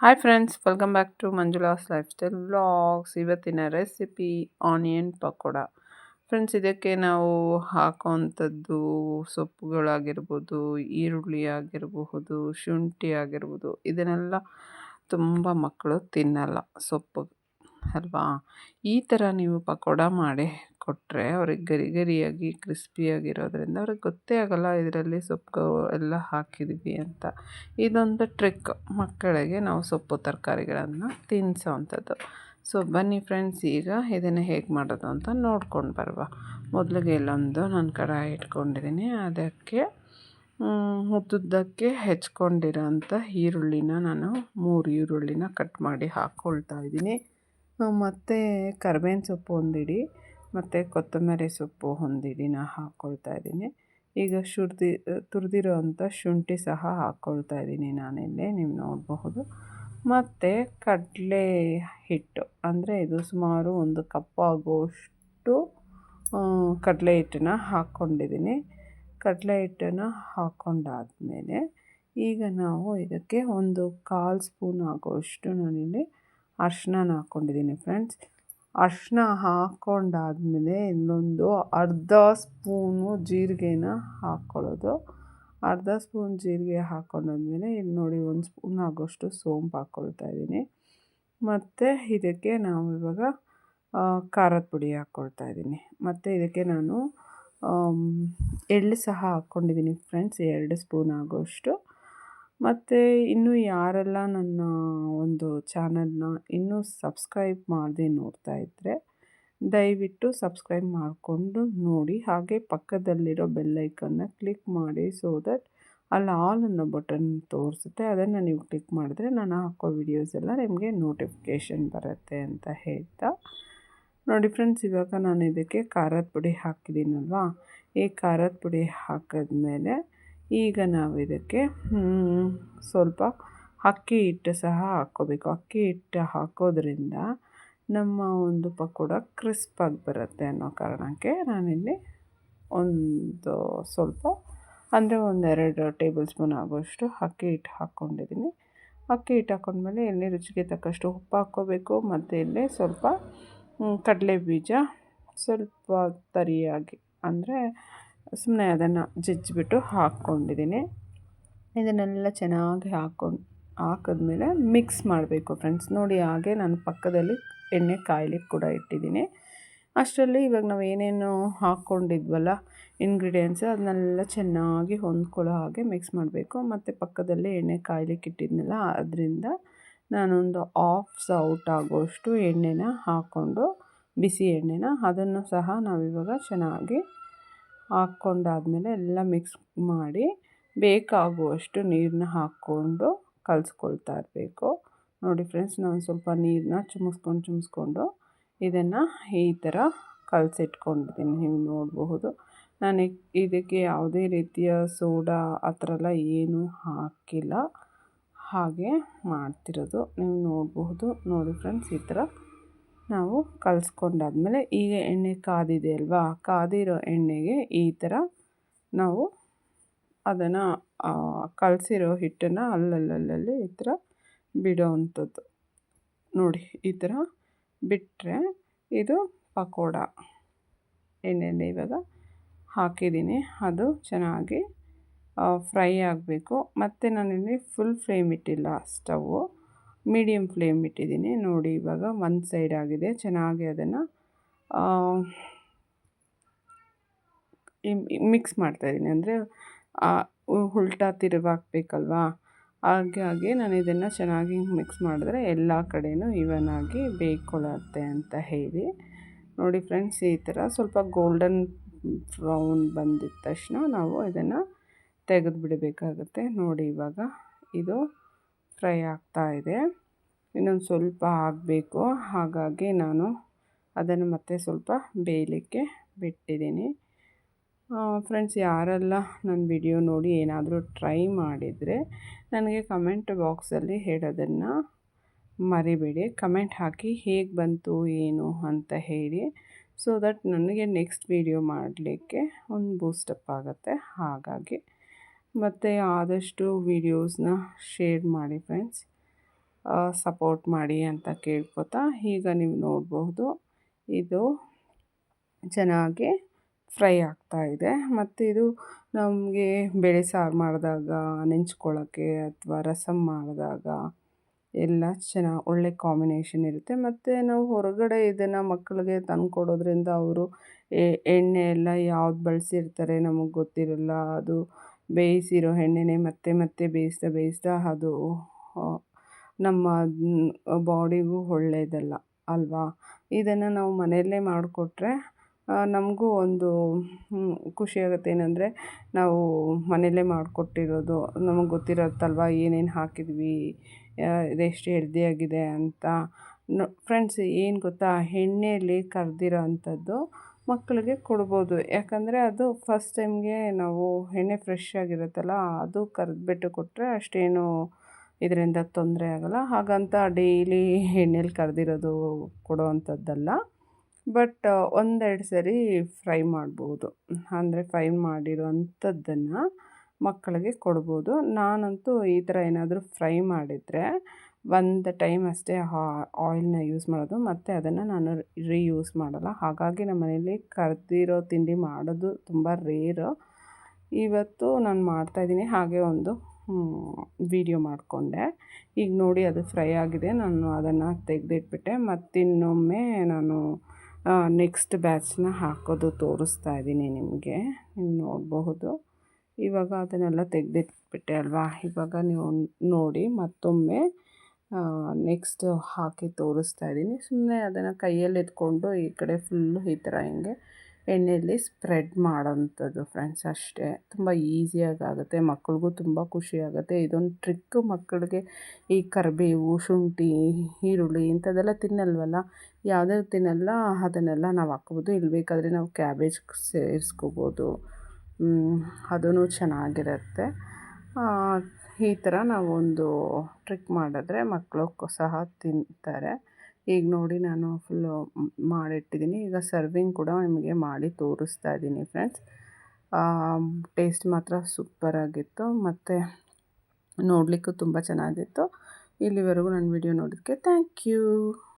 Hi friends welcome back to Manjula's lifestyle vlogs ಇವತ್ತಿನ recipe onion pakoda friends ಇದಕ್ಕೆ ನಾವು ಹಾಕೋವಂಥದ್ದು ಸೊಪ್ಪುಗಳಾಗಿರ್ಬೋದು, ಈರುಳ್ಳಿ ಆಗಿರಬಹುದು, ಶುಂಠಿ ಆಗಿರ್ಬೋದು, ಇದನ್ನೆಲ್ಲ ತುಂಬ ಮಕ್ಕಳು ತಿನ್ನಲ್ಲ ಸೊಪ್ಪು, ಅಲ್ವಾ? ಈ ಥರ ನೀವು ಪಕೋಡ ಮಾಡಿ ಕೊಟ್ಟರೆ ಅವ್ರಿಗೆ ಗರಿ, ಗರಿಯಾಗಿ, ಕ್ರಿಸ್ಪಿಯಾಗಿರೋದ್ರಿಂದ ಅವ್ರಿಗೆ ಗೊತ್ತೇ ಆಗೋಲ್ಲ ಇದರಲ್ಲಿ ಸೊಪ್ಪು ಎಲ್ಲ ಹಾಕಿದ್ವಿ ಅಂತ. ಇದೊಂದು ಟ್ರಿಕ್. ಮಕ್ಕಳಿಗೆ ನಾವು ಸೊಪ್ಪು ತರಕಾರಿಗಳನ್ನು ತಿನ್ನಿಸೋವಂಥದ್ದು ಸೊ, ಬನ್ನಿ ಫ್ರೆಂಡ್ಸ್, ಈಗ ಇದನ್ನು ಹೇಗೆ ಮಾಡೋದು ಅಂತ ನೋಡ್ಕೊಂಡು ಬರುವ. ಮೊದಲಿಗೆ ಇಲ್ಲೊಂದು ನನ್ನ ಕಡಾಯಿ ಇಟ್ಕೊಂಡಿದ್ದೀನಿ ಅದಕ್ಕೆ ಉದ್ದುದ್ದಕ್ಕೆ ಹೆಚ್ಕೊಂಡಿರೋಂಥ ಈರುಳ್ಳಿನ ನಾನು ಮೂರು ಈರುಳ್ಳಿನ ಕಟ್ ಮಾಡಿ ಹಾಕ್ಕೊಳ್ತಾ ಇದ್ದೀನಿ ಮತ್ತು ಕರ್ಬೇವಿನ ಸೊಪ್ಪು ಒಂದಿಡಿ. ಮತ್ತು ಕೊತ್ತಂಬರಿ ಸೊಪ್ಪು ಹೊಂದಿದಿನ ಹಾಕ್ಕೊಳ್ತಾ ಇದ್ದೀನಿ. ಈಗ ಶುರ್ದಿ ತುರಿದಿರೋ ಅಂಥ ಶುಂಠಿ ಸಹ ಹಾಕ್ಕೊಳ್ತಾ ಇದ್ದೀನಿ ನಾನಿಲ್ಲಿ, ನೀವು ನೋಡಬಹುದು. ಮತ್ತು ಕಡಲೆ ಹಿಟ್ಟು, ಅಂದರೆ ಇದು ಸುಮಾರು ಒಂದು ಕಪ್ ಆಗುವಷ್ಟು ಕಡಲೆ ಹಿಟ್ಟನ್ನ ಹಾಕ್ಕೊಂಡಿದ್ದೀನಿ ಕಡಲೆ ಹಿಟ್ಟನ್ನು ಹಾಕ್ಕೊಂಡಾದಮೇಲೆ ಈಗ ನಾವು ಇದಕ್ಕೆ ಒಂದು ಕಾಲು ಸ್ಪೂನ್ ಆಗುವಷ್ಟು ನಾನಿಲ್ಲಿ ಅರ್ಶಿನ ಹಾಕ್ಕೊಂಡಿದ್ದೀನಿ ಫ್ರೆಂಡ್ಸ್ ಅರ್ಶಿನ ಹಾಕ್ಕೊಂಡಾದ್ಮೇಲೆ ಇನ್ನೊಂದು ಅರ್ಧ ಸ್ಪೂನು ಜೀರಿಗೆನ ಹಾಕ್ಕೊಳ್ಳೋದು. ಅರ್ಧ ಸ್ಪೂನ್ ಜೀರಿಗೆ ಹಾಕ್ಕೊಂಡಾದ್ಮೇಲೆ ಇಲ್ಲಿ ನೋಡಿ ಒಂದು ಸ್ಪೂನ್ ಆಗೋಷ್ಟು ಸೋಂಪು ಹಾಕ್ಕೊಳ್ತಾ ಇದ್ದೀನಿ. ಮತ್ತು ಇದಕ್ಕೆ ನಾವು ಇವಾಗ ಖಾರದ ಪುಡಿ ಹಾಕ್ಕೊಳ್ತಾ ಇದ್ದೀನಿ. ಮತ್ತು ಇದಕ್ಕೆ ನಾನು ಎಳ್ಳು ಸಹ ಹಾಕ್ಕೊಂಡಿದ್ದೀನಿ ಫ್ರೆಂಡ್ಸ್ ಎರಡು ಸ್ಪೂನ್ ಆಗೋಷ್ಟು. ಮತ್ತು ಇನ್ನೂ ಯಾರೆಲ್ಲ ನನ್ನ ಒಂದು ಚಾನಲ್ನ ಇನ್ನೂ ಸಬ್ಸ್ಕ್ರೈಬ್ ಮಾಡದೆ ನೋಡ್ತಾ ಇದ್ದರೆ ದಯವಿಟ್ಟು ಸಬ್ಸ್ಕ್ರೈಬ್ ಮಾಡಿಕೊಂಡು ನೋಡಿ. ಹಾಗೆ ಪಕ್ಕದಲ್ಲಿರೋ ಬೆಲ್ಲೈಕನ್ನ ಕ್ಲಿಕ್ ಮಾಡಿ ಸೊ ದಟ್ ಅಲ್ಲಿ ಆಲ್ ಅನ್ನೋ ಬಟನ್ ತೋರಿಸುತ್ತೆ. ಅದನ್ನು ನೀವು ಕ್ಲಿಕ್ ಮಾಡಿದ್ರೆ ನಾನು ಹಾಕೋ ವಿಡಿಯೋಸ್ ಎಲ್ಲ ನಿಮಗೆ ನೋಟಿಫಿಕೇಷನ್ ಬರುತ್ತೆ ಅಂತ ಹೇಳ್ತಾ. ನೋಡಿ ಫ್ರೆಂಡ್ಸ್ ಇವಾಗ ನಾನು ಇದಕ್ಕೆ ಖಾರದ ಪುಡಿ ಹಾಕಿದ್ದೀನಲ್ವಾ? ಈ ಖಾರದ ಪುಡಿ ಹಾಕಿದ್ಮೇಲೆ ಈಗ ನಾವು ಇದಕ್ಕೆ ಸ್ವಲ್ಪ ಅಕ್ಕಿ ಹಿಟ್ಟು ಸಹ ಹಾಕ್ಕೋಬೇಕು. ಅಕ್ಕಿ ಹಿಟ್ಟು ಹಾಕೋದ್ರಿಂದ ನಮ್ಮ ಒಂದು ಪಕೋಡ ಕ್ರಿಸ್ಪಾಗಿ ಬರುತ್ತೆ ಅನ್ನೋ ಕಾರಣಕ್ಕೆ ನಾನಿಲ್ಲಿ ಒಂದು ಸ್ವಲ್ಪ, ಅಂದರೆ ಒಂದೆರಡು ಟೇಬಲ್ ಸ್ಪೂನ್ ಆಗೋಷ್ಟು ಅಕ್ಕಿ ಹಿಟ್ಟು ಹಾಕ್ಕೊಂಡಿದ್ದೀನಿ. ಅಕ್ಕಿ ಹಿಟ್ಟು ಹಾಕೊಂಡ್ಮೇಲೆ ಎಣ್ಣೆ ರುಚಿಗೆ ತಕ್ಕಷ್ಟು ಉಪ್ಪು ಹಾಕ್ಕೋಬೇಕು. ಮತ್ತು ಇಲ್ಲಿ ಸ್ವಲ್ಪ ಕಡಲೆ ಬೀಜ ಸ್ವಲ್ಪ ತರಿಯಾಗಿ, ಅಂದರೆ ಸುಮ್ಮನೆ ಅದನ್ನು ಜಜ್ಜಿಬಿಟ್ಟು ಹಾಕ್ಕೊಂಡಿದ್ದೀನಿ. ಇದನ್ನೆಲ್ಲ ಚೆನ್ನಾಗಿ ಹಾಕ್ಕೊಂಡು, ಹಾಕಿದ್ಮೇಲೆ ಮಿಕ್ಸ್ ಮಾಡಬೇಕು ಫ್ರೆಂಡ್ಸ್. ನೋಡಿ ಹಾಗೆ ನಾನು ಪಕ್ಕದಲ್ಲಿ ಎಣ್ಣೆ ಕಾಯ್ಲಿಕ್ಕೆ ಕೂಡ ಇಟ್ಟಿದ್ದೀನಿ. ಅಷ್ಟರಲ್ಲಿ ಇವಾಗ ನಾವು ಏನೇನು ಹಾಕ್ಕೊಂಡಿದ್ವಲ್ಲ ಇಂಗ್ರೀಡಿಯೆಂಟ್ಸ್ ಅದನ್ನೆಲ್ಲ ಚೆನ್ನಾಗಿ ಹೊಂದ್ಕೊಳ್ಳೋ ಹಾಗೆ ಮಿಕ್ಸ್ ಮಾಡಬೇಕು. ಮತ್ತು ಪಕ್ಕದಲ್ಲೇ ಎಣ್ಣೆ ಕಾಯ್ಲಿಕ್ಕೆ ಇಟ್ಟಿದ್ನಲ್ಲ, ಅದರಿಂದ ನಾನೊಂದು ಆಫ್ ಔಟ್ ಆಗೋಷ್ಟು ಎಣ್ಣೆನ ಹಾಕ್ಕೊಂಡು ಬಿಸಿ ಎಣ್ಣೆನ ಅದನ್ನು ಸಹ ನಾವಿವಾಗ ಚೆನ್ನಾಗಿ ಹಾಕ್ಕೊಂಡಾದ್ಮೇಲೆ ಎಲ್ಲ ಮಿಕ್ಸ್ ಮಾಡಿ ಬೇಕಾಗುವಷ್ಟು ನೀರನ್ನ ಹಾಕ್ಕೊಂಡು ಕಲಿಸ್ಕೊಳ್ತಾ ಇರಬೇಕು. ನೋಡಿ ಫ್ರೆಂಡ್ಸ್ ನಾನು ಸ್ವಲ್ಪ ನೀರನ್ನ ಚುಮಿಸ್ಕೊಂಡು ಚುಮಿಸ್ಕೊಂಡು ಇದನ್ನು ಈ ಥರ ಕಲಸಿಟ್ಕೊಂಡಿದ್ದೀನಿ. ನೀವು ನೋಡಬಹುದು. ನಾನು ಇದಕ್ಕೆ ಯಾವುದೇ ರೀತಿಯ ಸೋಡಾ ಆ ಥರ ಎಲ್ಲ ಏನೂ ಹಾಕಿಲ್ಲ. ಹಾಗೆ ಮಾಡ್ತಿರೋದು. ನೀವು ನೋಡಬಹುದು. ನೋಡಿ ಫ್ರೆಂಡ್ಸ್ ಈ ಥರ ನಾವು ಕಲಿಸ್ಕೊಂಡಾದ್ಮೇಲೆ ಈಗ ಎಣ್ಣೆ ಕಾದಿದೆ ಅಲ್ವಾ, ಕಾದಿರೋ ಎಣ್ಣೆಗೆ ಈ ಥರ ನಾವು ಅದನ್ನು ಕಲಸಿರೋ ಹಿಟ್ಟನ್ನು ಅಲ್ಲಲ್ಲಲ್ಲಿ ಈ ಥರ ಬಿಡೋ ಅಂಥದ್ದು ನೋಡಿ, ಈ ಥರ ಬಿಟ್ಟರೆ ಇದು ಪಕೋಡ ಎಣ್ಣೆಯಲ್ಲಿ ಇವಾಗ ಹಾಕಿದ್ದೀನಿ. ಅದು ಚೆನ್ನಾಗಿ ಫ್ರೈ ಆಗಬೇಕು. ಮತ್ತು ನಾನಿಲ್ಲಿ ಫುಲ್ ಫ್ಲೇಮ್ ಇಟ್ಟಿಲ್ಲ ಸ್ಟವ್ವು ಮೀಡಿಯಮ್ ಫ್ಲೇಮ್ ಇಟ್ಟಿದ್ದೀನಿ. ನೋಡಿ, ಇವಾಗ ಒಂದು ಸೈಡ್ ಆಗಿದೆ. ಚೆನ್ನಾಗಿ ಅದನ್ನು ಮಿಕ್ಸ್ ಮಾಡ್ತಾಯಿದ್ದೀನಿ ಅಂದರೆ ಉಲ್ಟಾ ತಿರುವಾಕ್ಬೇಕಲ್ವಾ ಹಾಗಾಗಿ ನಾನು ಇದನ್ನು ಚೆನ್ನಾಗಿ ಮಿಕ್ಸ್ ಮಾಡಿದ್ರೆ ಎಲ್ಲ ಕಡೆಯೂ ಇವನ್ ಆಗಿ ಬೇಯ್ಕೊಳ್ಳುತ್ತೆ ಅಂತ ಹೇಳಿ. ನೋಡಿ ಫ್ರೆಂಡ್ಸ್, ಈ ಥರ ಸ್ವಲ್ಪ ಗೋಲ್ಡನ್ ಬ್ರೌನ್ ಬಂದಿದ ತಕ್ಷಣ ನಾವು ಇದನ್ನು ತೆಗೆದು ಬಿಡಬೇಕಾಗುತ್ತೆ ನೋಡಿ, ಇವಾಗ ಇದು ಫ್ರೈ ಆಗ್ತಾ ಇದೆ. ಇನ್ನೊಂದು ಸ್ವಲ್ಪ ಆಗಬೇಕು. ಹಾಗಾಗಿ ನಾನು ಅದನ್ನು ಮತ್ತೆ ಸ್ವಲ್ಪ ಬೇಯಲಿಕ್ಕೆ ಬಿಟ್ಟಿದ್ದೀನಿ. ಫ್ರೆಂಡ್ಸ್ ಯಾರೆಲ್ಲ ನನ್ನ ವಿಡಿಯೋ ನೋಡಿ ಏನಾದರೂ ಟ್ರೈ ಮಾಡಿದರೆ ನನಗೆ ಕಮೆಂಟ್ ಬಾಕ್ಸಲ್ಲಿ ಹೇಳೋದನ್ನು ಮರಿಬೇಡಿ. ಕಮೆಂಟ್ ಹಾಕಿ ಹೇಗೆ ಬಂತು, ಏನು ಅಂತ ಹೇಳಿ ಸೊ ದಟ್ ನನಗೆ ನೆಕ್ಸ್ಟ್ ವಿಡಿಯೋ ಮಾಡಲಿಕ್ಕೆ ಒಂದು ಬೂಸ್ಟಪ್ ಆಗುತ್ತೆ. ಹಾಗಾಗಿ ಮತ್ತು ಆದಷ್ಟು ವೀಡಿಯೋಸ್ನ ಶೇರ್ ಮಾಡಿ ಫ್ರೆಂಡ್ಸ್ ಸಪೋರ್ಟ್ ಮಾಡಿ ಅಂತ ಕೇಳ್ಕೊತಾ ಈಗ ನೀವು ನೋಡಬಹುದು ಇದು ಚೆನ್ನಾಗಿ ಫ್ರೈ ಆಗ್ತಾ ಇದೆ. ಮತ್ತು ಇದು ನಮಗೆ ಬೇಳೆ ಸಾರು ಮಾಡಿದಾಗ ನೆಂಚ್ಕೊಳ್ಳೋಕ್ಕೆ ಅಥವಾ ರಸಮ್ ಮಾಡಿದಾಗ ಎಲ್ಲ ಚೆನ್ನಾಗಿ ಒಳ್ಳೆ ಕಾಂಬಿನೇಷನ್ ಇರುತ್ತೆ. ಮತ್ತು ನಾವು ಹೊರಗಡೆ ಇದನ್ನು ಮಕ್ಕಳಿಗೆ ತಂದು ಕೊಡೋದ್ರಿಂದ ಅವರು ಎಣ್ಣೆ ಎಲ್ಲ ಯಾವ್ದು ಬಳಸಿರ್ತಾರೆ ನಮಗೆ ಗೊತ್ತಿರಲ್ಲ. ಅದು ಬೇಯಿಸಿರೋ ಎಣ್ಣೆನೇ ಮತ್ತೆ ಮತ್ತೆ ಬೇಯಿಸ್ತಾ ಬೇಯಿಸ್ತಾ ಅದು ನಮ್ಮ ಬಾಡಿಗೂ ಒಳ್ಳೆಯದಲ್ಲ ಅಲ್ವಾ? ಇದನ್ನು ನಾವು ಮನೆಯಲ್ಲೇ ಮಾಡಿಕೊಟ್ರೆ ನಮಗೂ ಒಂದು ಖುಷಿಯಾಗುತ್ತೆ ಏನಂದರೆ ನಾವು ಮನೆಯಲ್ಲೇ ಮಾಡಿಕೊಟ್ಟಿರೋದು ನಮಗೆ ಗೊತ್ತಿರತ್ತಲ್ವ? ಏನೇನು ಹಾಕಿದ್ವಿ? ಇದೆಷ್ಟು ಹೆಲ್ದಿಯಾಗಿದೆ ಅಂತ. ಫ್ರೆಂಡ್ಸ್ ಏನು ಗೊತ್ತಾ? ಎಣ್ಣೆಯಲ್ಲಿ ಕರೆದಿರೋ ಅಂಥದ್ದು ಮಕ್ಕಳಿಗೆ ಕೊಡ್ಬೋದು. ಯಾಕಂದರೆ ಅದು ಫಸ್ಟ್ ಟೈಮ್ಗೆ ನಾವು ಎಣ್ಣೆ ಫ್ರೆಶ್ ಆಗಿರುತ್ತಲ್ಲ, ಅದು ಕರೆದ್ಬಿಟ್ಟು ಕೊಟ್ಟರೆ ಅಷ್ಟೇನು ಇದರಿಂದ ತೊಂದರೆ ಆಗೋಲ್ಲ. ಹಾಗಂತ ಡೈಲಿ ಎಣ್ಣೆಲಿ ಕರೆದಿರೋದು ಕೊಡೋ ಅಂಥದ್ದಲ್ಲ. ಬಟ್ ಒಂದೆರಡು ಸರಿ ಫ್ರೈ ಮಾಡ್ಬೋದು. ಅಂದರೆ ಫ್ರೈ ಮಾಡಿರೋ ಅಂಥದ್ದನ್ನು ಮಕ್ಕಳಿಗೆ ಕೊಡ್ಬೋದು. ನಾನಂತೂ ಈ ಥರ ಏನಾದರೂ ಫ್ರೈ ಮಾಡಿದರೆ ಒಂದು ಟೈಮ್ ಅಷ್ಟೇ ಆಯಿಲ್ನ ಯೂಸ್ ಮಾಡೋದು. ಮತ್ತು ಅದನ್ನು ನಾನು ರೀಯೂಸ್ ಮಾಡಲ್ಲ. ಹಾಗಾಗಿ ನಮ್ಮ ಮನೇಲಿ ಕರೆದಿರೋ ತಿಂಡಿ ಮಾಡೋದು ತುಂಬ ರೇರು ಇವತ್ತು ನಾನು ಮಾಡ್ತಾಯಿದ್ದೀನಿ ಹಾಗೆ ಒಂದು ವಿಡಿಯೋ ಮಾಡಿಕೊಂಡೆ. ಈಗ ನೋಡಿ ಅದು ಫ್ರೈ ಆಗಿದೆ. ನಾನು ಅದನ್ನು ತೆಗೆದಿಟ್ಬಿಟ್ಟೆ. ಮತ್ತಿನ್ನೊಮ್ಮೆ ನಾನು ನೆಕ್ಸ್ಟ್ ಬ್ಯಾಚ್ನ ಹಾಕೋದು ತೋರಿಸ್ತಾ ಇದ್ದೀನಿ ನಿಮಗೆ. ನೀವು ನೋಡಬಹುದು. ಇವಾಗ ಅದನ್ನೆಲ್ಲ ತೆಗೆದಿಟ್ಬಿಟ್ಟೆ ಅಲ್ವಾ? ಇವಾಗ ನೀವು ನೋಡಿ ಮತ್ತೊಮ್ಮೆ ನೆಕ್ಸ್ಟ್ ಹಾಕಿ ತೋರಿಸ್ತಾ ಇದ್ದೀನಿ. ಸುಮ್ಮನೆ ಅದನ್ನು ಕೈಯಲ್ಲಿ ಎತ್ಕೊಂಡು ಈ ಕಡೆ ಫುಲ್ಲು ಈ ಥರ ಹಿಂಗೆ ಎಣ್ಣೆಯಲ್ಲಿ ಸ್ಪ್ರೆಡ್ ಮಾಡೋಂಥದ್ದು ಫ್ರೆಂಡ್ಸ್ ಅಷ್ಟೇ. ತುಂಬ ಈಸಿಯಾಗಿ ಆಗುತ್ತೆ ಮಕ್ಳಿಗೂ ತುಂಬ ಖುಷಿಯಾಗುತ್ತೆ ಇದೊಂದು ಟ್ರಿಕ್ ಮಕ್ಕಳಿಗೆ ಈ ಕರಿಬೇವು ಶುಂಠಿ, ಈರುಳ್ಳಿ ಇಂಥದ್ದೆಲ್ಲ ತಿನ್ನಲ್ವಲ್ಲ? ಯಾವುದೇ ತಿನ್ನಲ್ಲ, ಅದನ್ನೆಲ್ಲ ನಾವು ಹಾಕ್ಬೋದು. ಇಲ್ಲಿ ಬೇಕಾದರೆ ನಾವು ಕ್ಯಾಬೇಜ್ ಸೇರಿಸ್ಕೋಬೋದು. ಅದೂ ಚೆನ್ನಾಗಿರುತ್ತೆ. ಈ ಥರ ನಾವೊಂದು ಟ್ರಿಕ್ ಮಾಡಿದ್ರೆ ಮಕ್ಕಳು ಸಹ ತಿಂತಾರೆ. ಈಗ ನೋಡಿ ನಾನು ಫುಲ್ಲು ಮಾಡಿಟ್ಟಿದ್ದೀನಿ. ಈಗ ಸರ್ವಿಂಗ್ ಕೂಡ ನಿಮಗೆ ಮಾಡಿ ತೋರಿಸ್ತಾ ಇದ್ದೀನಿ ಫ್ರೆಂಡ್ಸ್ ಟೇಸ್ಟ್ ಮಾತ್ರ ಸೂಪರಾಗಿತ್ತು ಮತ್ತು ನೋಡಲಿಕ್ಕೂ ತುಂಬ ಚೆನ್ನಾಗಿತ್ತು. ಇಲ್ಲಿವರೆಗೂ ನನ್ನ ವಿಡಿಯೋ ನೋಡೋದಕ್ಕೆ ಥ್ಯಾಂಕ್ ಯು